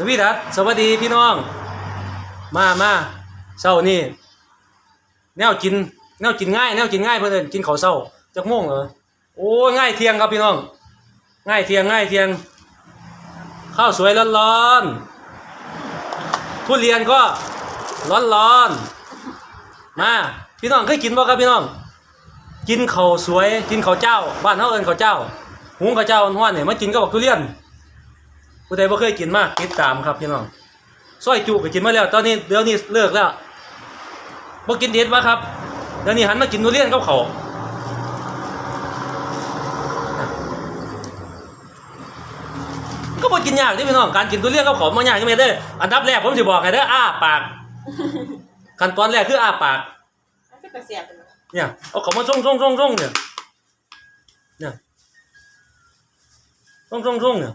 สวีดัสสวัสดีพี่น้อง มามาเช้านี่แนวกินแนวกินง่ายแนวกินง่ายเพื่อนจินกินข้าวเช้าจักโมงเหรอโอ้ยง่ายเทียงครับพี่น้อง ง่ายเทียงง่ายเทียง ข้าวสวยร้อนๆทุเรียนก็ร้อนๆมาพี่น้องเคยกินบ่ครับพี่น้อง กินข้าวสวย กินข้าวเจ้า บ้านเฮาเอิ้นข้าวเจ้า หุงข้าวเจ้าฮ้อนๆเนี่ยมากินกับบักทุเรียน ผู้ใดบ่เคยกินมาติดตามครับพี่น้องซอยจุก็กินมาแล้ว ตอนนี้เดี๋ยวนี้เลิกแล้วบ่กินเด็ดวะครับเดี๋ยวนี้หันมากินทุเรียนกับเขาก็บ่กินยากเด้พี่น้องการกินทุเรียนกับเขาวบ่ยากจังได๋เด้ออันดับแรกผมสิบอกให้เด้ออ้าปากขั้นตอนแรกคืออ้าปากมันก็เสียบเนี่ยเอาเขามาส่งส่งส่งส่งเนี่ยเนี่ยส่งส่งส่งเนี่ย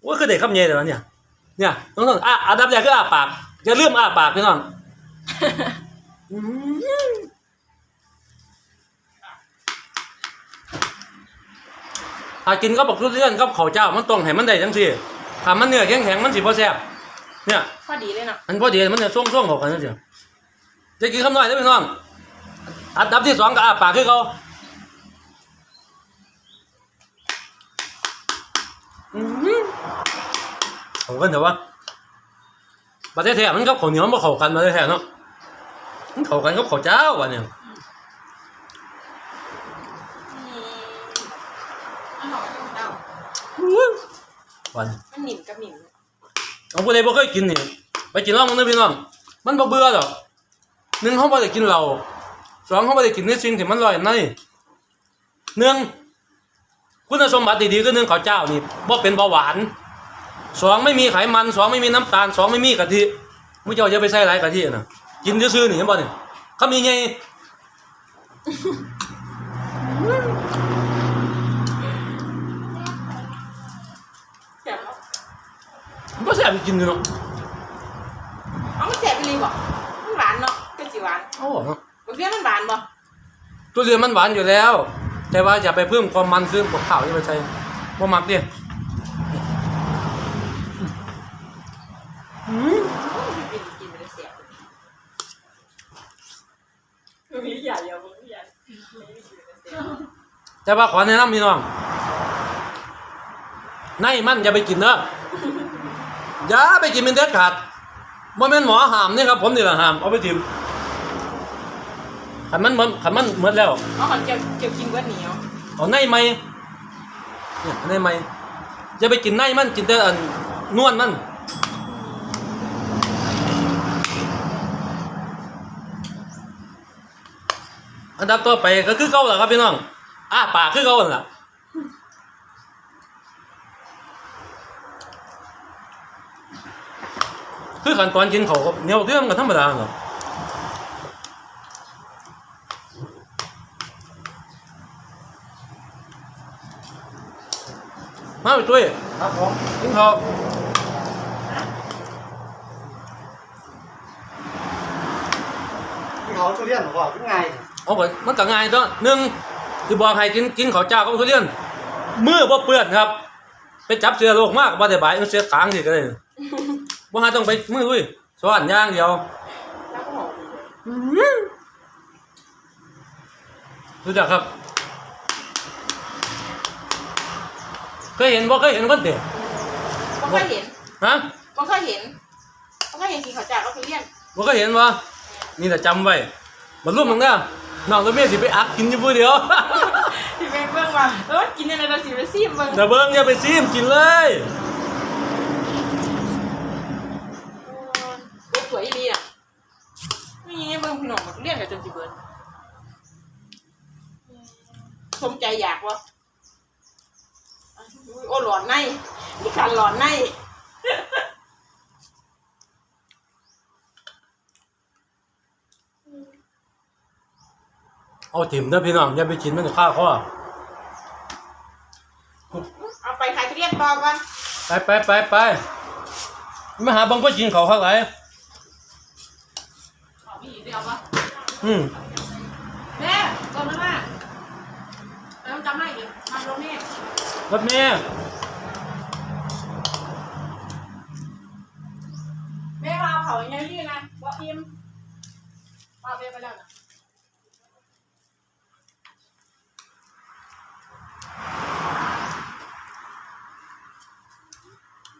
โอ้ยคือเด็กคำเย่เลยวะเนี่ยเนี่ยต้องต้องอะอันดับแรกคืออ้าปากอย่าลืมอ้าปากพี่น้องอื้อหือถ้ากินก็บอกทุเรียนก็ข้าวเจ้ามันต้องให้มันได้จังซี่ถ้ามันเนื้อแข็งแข็งๆมันสิบ่แซ่บเนี่ยพอดีเลยเนาะมันพอดีมันจะส่งส่งๆเข้ากันจังซี่จะกินคำน้อยได้อพี่น้องอันดับที่สองก็อาปากคือเขาอื้อหือ เขากันแต่ว่าประเทศแท้มันกับข้าวเหนียวมันบ่เข้ากันประเทศแท้เนาะมันเข้ากันกับข้าวเจ้าว่ะเนี่ยอืมอร่อยเอ้าวันมันหนิ่มกับหนิ่มเอาผู้ใดบ่เคยกินนี่ไปกินลองมันเด้อพี่น้องมันบ่เบื่อดอกหนึ่งเขาบ่ได้กินเหล้าสองเขาบ่ได้กินในสิ่งที่มันลอยในหนึ่งคุณสมบัติดีๆคือหนึ่งข้าวเจ้านี่บ่เป็นเบาหวาน สองไม่มีไขมันสองไม่มีน้ำตาลสองไม่มีกะทิมุ้เจ้าจะไปใส่หลายกะทินะกินซื่อๆนี่เห็นบ่เนี่ยคำนี้ไงเสียบแล้วมันก็แซ่บกินอยู่เนาะเอามันเสียบไปเลยบอกมันหวานเนาะก็สิหวานโอ้เนาะบางทีมันหวานบ่ตัวเรียนมันหวานอยู่แล้ว แต่ว่าอย่าไปเพิ่มความมันซึ่งกับข้าวที่ไปใส่บ่มักเดิกินกินไปเลยเสียบมันมีใหญ่เยอะมันมีใหญ่ แต่ว่าขอแนะนำพี่น้องในมันอย่าไปกินเด้ออย่าไปกินเป็นเด็ดขาดบ่แม่นหมอห้ามนี่ครับผมนี่ล่ะห้ามเอาไปทิมขันมันมันขันมันหมดแล้วเอาของเจียวเจียวกินเบิดเหนียวเอาในไหมเนี่ยในไหมอย่าไปกินในมันกินแต่อันนวลมัน อันดับต่อไปก็คือเก่าแหละครับพี่น้องอ้าปากคือเก่าหั่นล่ะคือขั้นตอนกินเขาวก็เหนียวเรื่องกันธรรมดาเนาะมาไปตุ้ยครับผมกินเขา เรียนผมบอกขึ้นไงเอาก่อนมันก็ง่ายตัวหนึ่งที่บอกให้กินกินข้าวเจ้ากับทุเรียนมือบ่เปื้อนครับ ไปจับเชื้อโรคมากบ่ได้บายเอาเชื้อขางสิก็ได้บ่หาต้องไปมือลุยสอนอย่างเดียวรู้จักครับเคยเห็นบ่เคยเห็นคนเด็บ่เคยเห็นฮะบ่เคยเห็นบ่เคยเห็นกินข้าวเจ้าก็ทุเรียนบ่เคยเห็นบ่นี่แต่จำไว้ บ่รู้มึงเด้อน้องตัวเมียสิไปอักกินอยู่ผู้เดียวที่ไปเบิ่งว่าเออกินอะไรเราสิไปซีมเบิ่งแต่เบิ่งอย่าไปซีมกินเลยโอ้สวยดีอะนี่เบิ่งพี่น้องมันเรียนกับจนสิเบิดสมใจอยากวะอุ๊ยโอ้หลอนในนี่การหลอนใน เอาถิ่มเด้อพี่น้องอย่าไปกินมันจะข้าวคอเอาไปขายทุเรียนต่อกันไปไปไปไปมาหาบังก็กินเขาวข้างไหนขอพี่เดียวปะอืมแม่ตัวนั้นน่ะต้องจำให้อีกมาตรงนี้รถเมย์อย่างนี้นี่นะบอกอิ่มป้าเบียไปแล้วนะ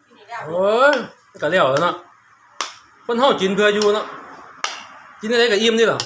กินอีกแล้ว โอ้ ยก็แล้วแล้วเนาะคนเฮากินเพื่ออยู่เนาะกินอะไรก็อิ่มนี่หรอ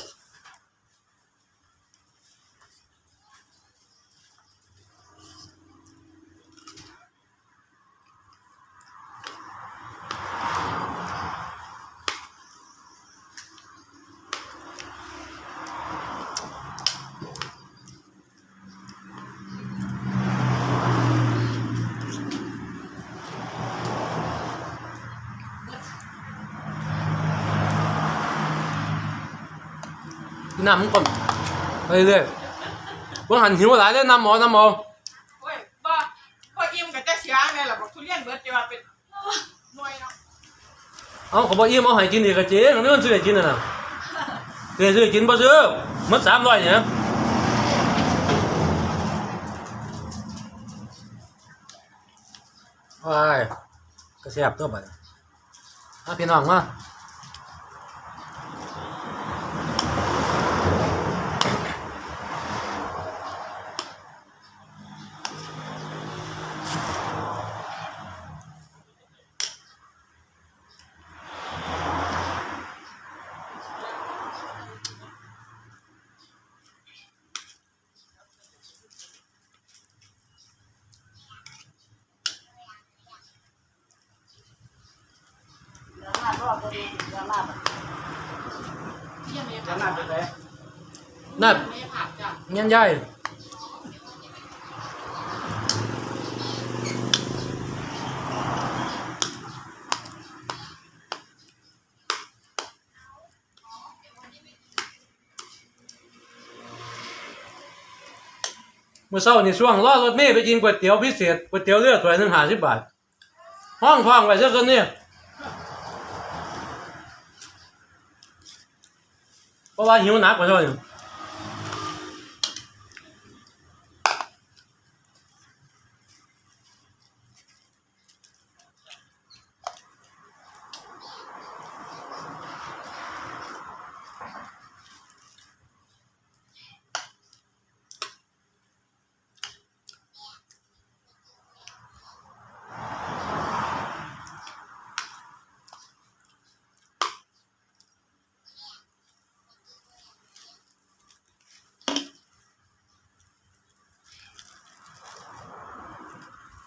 น้ำมันก่อนไปเรื่อยๆคนหันหิวหลายเลยน้ำหมอน้ำหมอโอ้ยบ่บ่อิ่มกับจะเสียไงล่ะบอกทุเรียนเบิดจะว่าเป็นหน่วยเนาะเอาขาบอกอิ่มเอาให้กินอีกกะเจ๊อันนี้มันซื้อให้กินน่ะนะซื้อให้ซื้อให้กินบ่ซื้อมัดสามร้อยเนี่ย ว้ายก็แซ่บตัวบัดอะพี่น้องมา เยี่ยมเลย จะนัดไปไหน นั่น ไม่ผักจ้ะเงี้ยใหญ่เมื่อเช้านี่ช่วงรอรถเมล์ไปกินก๋วยเตี๋ยวพิเศษก๋วยเตี๋ยวเรือดถ้วยหนึ่งห้าสิบบาท ห้องทองไว้ซะจนเนี่ยเพราะว่าหิวหนักกว่าเท่านี้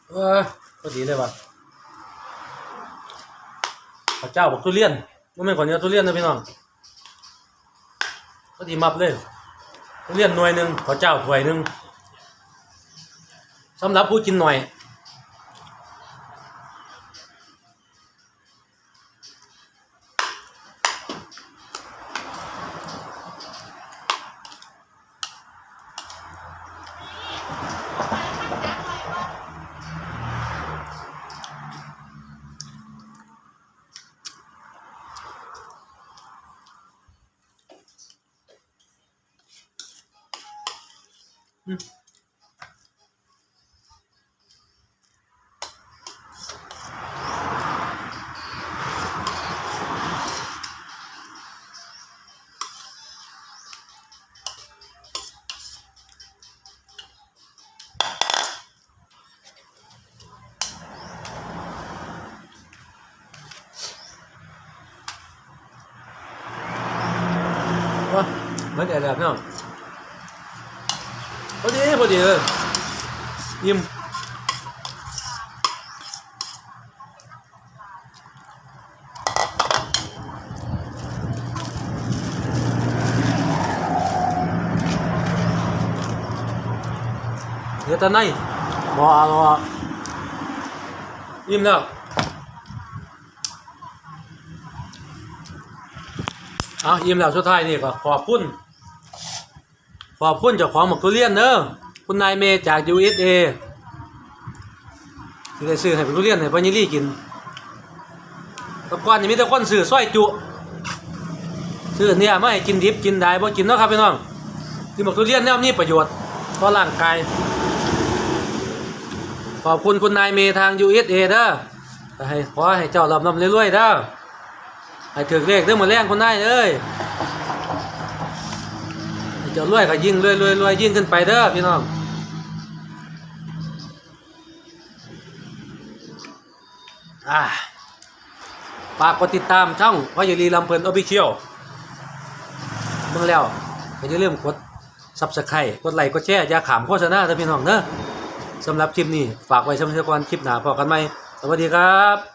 เออพอดีเลยว่ะข้าวเจ้าบอกทุเรียนมันเป็นคนเนื้อทุเรียนนะพี่น้องพอดีมับเลยทุเรียนหน่วยหนึ่งข้าวเจ้าถ้วยหนึ่งสำหรับผู้กินหน่อย ว่าเหมือนแต่แบบ พี่น้องพอดีพอดีเลยยิ้มเดี๋ยวตอนไหนรอรอยิ้มแล้วเอายิ้มแล้วสุดท้ายนี่ก็ขอบคุณขอบคุณเจ้าของหมกทุเรียนเนอะ คุณนายเมย์จาก USA ที่ได้ซื้อให้เป็นทุเรียนให้พ่อยิรี่กินตะก่อนนี่มีแต่คนซื้อสร้อยจุซื้อเนี่ยไม่ให้กินดิบกินได้บ่กินเนาะครับพี่น้องกินหมกทุเรียนเนี่ยมีประโยชน์ต่อร่างกายขอบคุณคุณนายเมย์ทาง USA เด้อให้ขอให้เจ้าลำลำเรื่อยๆเด้อให้ถือเลขเด้อมาแรงคนได้เอ้ยให้เจะรวยก็ยิ่งรวยรวยรวยยิ่งขึ้นไปเด้อพี่น้อง อ่าฝากกดติดตามช่องพอยลีลำเพลินออฟฟิเชียลเมื่อแล้วอย่าลืมกดซับสไครต์กดไลค์กดแชร์อย่าขามโฆษณาเด้อพี่น้องเนอะสำหรับคลิปนี้ฝากไว้สำหรับก่อนคลิปหน้าพอกันไหมสวัสดีครับ